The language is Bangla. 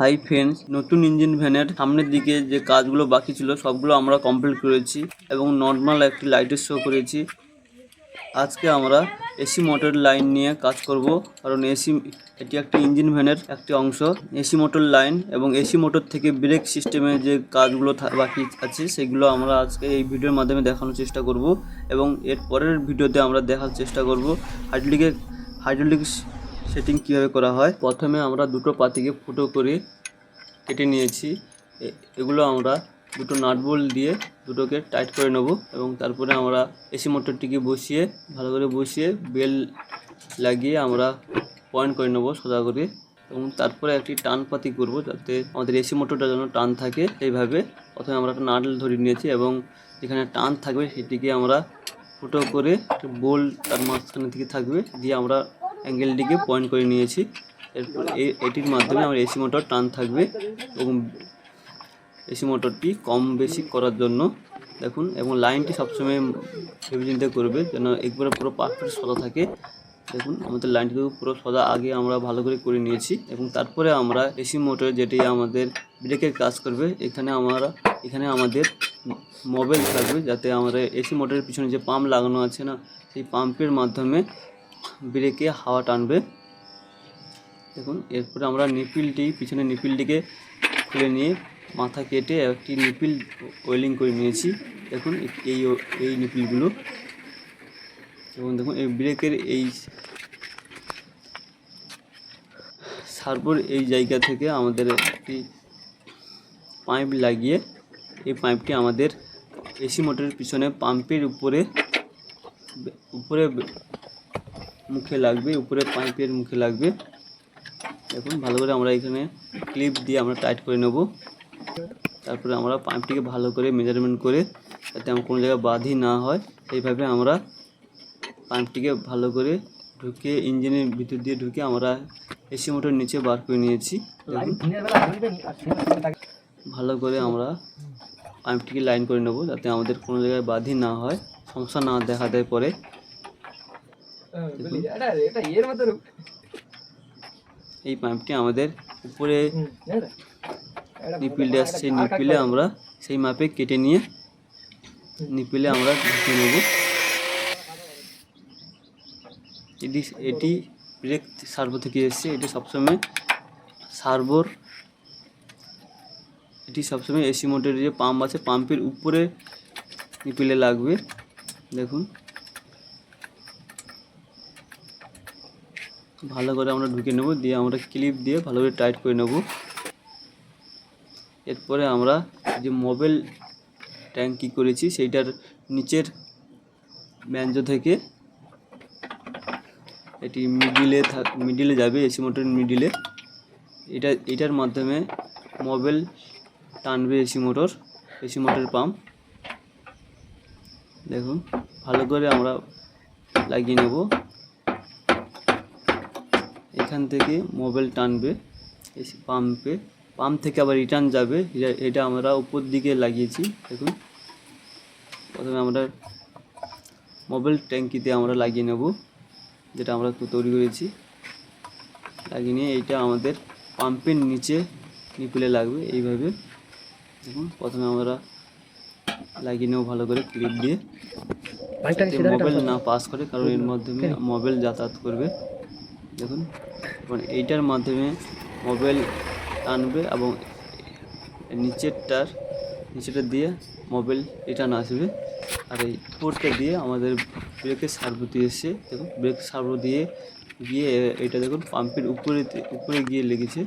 হাই ফ্রেন্ডস, নতুন ইঞ্জিন ভ্যানের সামনের দিকে যে কাজগুলো বাকি ছিল, সবগুলো আমরা কমপ্লিট করেছি এবং নর্মাল একটি লাইটের শো করেছি। আজকে আমরা এসি মোটর লাইন নিয়ে কাজ করব, কারণ এসি এটি একটি ইঞ্জিন ভ্যানের একটি অংশ। এসি মোটর লাইন এবং এসি মোটর থেকে ব্রেক সিস্টেমে যে কাজগুলো বাকি আছে, সেগুলো আমরা আজকে এই ভিডিওর মাধ্যমে দেখানোর চেষ্টা করব এবং এর পরের ভিডিওতে আমরা দেখার চেষ্টা করব। হাইড্রোলিকের হাইড্রোলিক সেটিং কীভাবে করা হয়? প্রথমে আমরা দুটো পাতিকে ফুটো করে কেটে নিয়েছি। এগুলো আমরা দুটো নাট বোল্ট দিয়ে দুটোকে টাইট করে নেব এবং তারপরে আমরা এসি মোটরটিকে বসিয়ে, ভালো করে বসিয়ে বেল লাগিয়ে আমরা পয়েন্ট করে নেব সোজা করে এবং তারপরে একটি টান পাতি করব যাতে আমাদের এসি মোটরটা যেন টান থাকে সেইভাবে প্রথমে আমরা একটা নাট ধরে নিয়েছি এবং যেখানে টান থাকবে সেটিকে আমরা ফুটো করে বোল তার মাঝখানে থেকে থাকবে দিয়ে আমরা অ্যাঙ্গেলটিকে পয়েন্ট করে নিয়েছি। এরপর এটির মাধ্যমে আমার এসি মোটর টান থাকবে এবং এসি মোটরটি কম বেশি করার জন্য। দেখুন, এবং লাইনটি সবসময় ভেবে চিন্তে করবে, যেন একবারে পুরো পারফেক্ট সদা থাকে। দেখুন, আমাদের লাইনটি পুরো সদা, আগে আমরা ভালো করে করে নিয়েছি। এবং তারপরে আমরা এসি মোটর যেটি আমাদের ব্রেকের কাজ করবে, এখানে আমরা, এখানে আমাদের মোবাইল থাকবে, যাতে আমরা এসি মোটরের পিছনে যে পাম্প লাগানো আছে না, সেই পাম্পের মাধ্যমে ব্রেকে হাওয়া টানবে। দেখুন, এরপরে আমরা নিপিলটি পিছনে নিপিলটিকে খুলে নিয়ে মাথা কেটে একটি নিপিল ওয়েলিং করে নিয়েছি। দেখুন, এই এই নিপিলগুলো। এবং দেখুন, এই ব্রেকের এই সার্ভোর এই জায়গা থেকে আমাদের একটি পাইপ লাগিয়ে, এই পাইপটি আমাদের এসি মোটরের পিছনে পাম্পের উপরে উপরে মুখে লাগবে উপরে পাইপের মুখে লাগবে। দেখুন, ভালো করে আমরা এখানে ক্লিপ দিয়ে আমরা টাইট করে নেব। তারপরে আমরা পাইপটিকে ভালো করে মেজারমেন্ট করে যাতে আমার কোনো জায়গায় বাধি না হয়, এইভাবে আমরা পাইপটিকে ভালো করে ঢুকিয়ে, ইঞ্জিনের ভিতর দিয়ে ঢুকে আমরা এসি মোটর নিচে বার করে নিয়েছি। ভালো করে আমরা পাইপটিকে লাইন করে নেব যাতে আমাদের কোনো জায়গায় বাধি না হয়, সমস্যা না দেখা দেয় পরে। এই পাইপটি আমাদের উপরে নিপিলে আসছে নিপিলে আমরা সেই মাপে কেটে নিয়ে নিপিলে আমরা ঢুকে নেব। এটি এটি ব্রেক সার্ভো থেকে এসছে এটি সবসময় সার্ভোর। এটি সবসময় এসি মোটরের যে পাম্প আছে পাম্পের উপরে নিপিলে লাগবে। দেখুন। ভালো করে আমরা ঢুকে নেব, দিয়ে আমরা ক্লিপ দিয়ে ভালো করে টাইট করে নেব। এরপরে আমরা যে মোবাইল ট্যাঙ্কি করেছি, সেইটার নিচের ব্যঞ্জ থেকে এটি মিডিলে থাক মিডিলে যাবে এসি মোটরের মিডিলে এটা, এটার মাধ্যমে মোবাইল টানবে AC motor AC motor pump দেখুন, ভালো করে আমরা লাগিয়ে নেব। এখান থেকে মোবাইল টানবে এসি পাম্পে পাম্প থেকে আবার রিটার্ন যাবে এটা- আমরা উপর দিকে লাগিয়েছি দেখুন। প্রথমে আমরা মোবাইল ট্যাঙ্কিতে আমরা লাগিয়ে নেব যেটা আমরা তৈরি করেছি। লাগিয়ে নিয়ে এইটা আমাদের পাম্পের নিচে নিপুলে লাগবে এইভাবে। দেখুন প্রথমে আমরা লাগিয়ে নেব ভালো করে ক্লিপ দিয়ে মোবাইল না পাস করে কারণ এর মাধ্যমে মোবাইল যাতায়াত করবে। দেখুন। এবং এইটার মাধ্যমে মোবাইল টানবে এবং নিচেরটার নিচেটা দিয়ে মোবাইল রিটার্ন আসবে। আর এই উপরটা দিয়ে আমাদের ব্রেকের সার্ভো দিয়ে এসছে। দেখুন, ব্রেক সার্ভো দিয়ে গিয়ে এটা দেখুন, পাম্পের উপরে উপরে গিয়ে লেগেছে।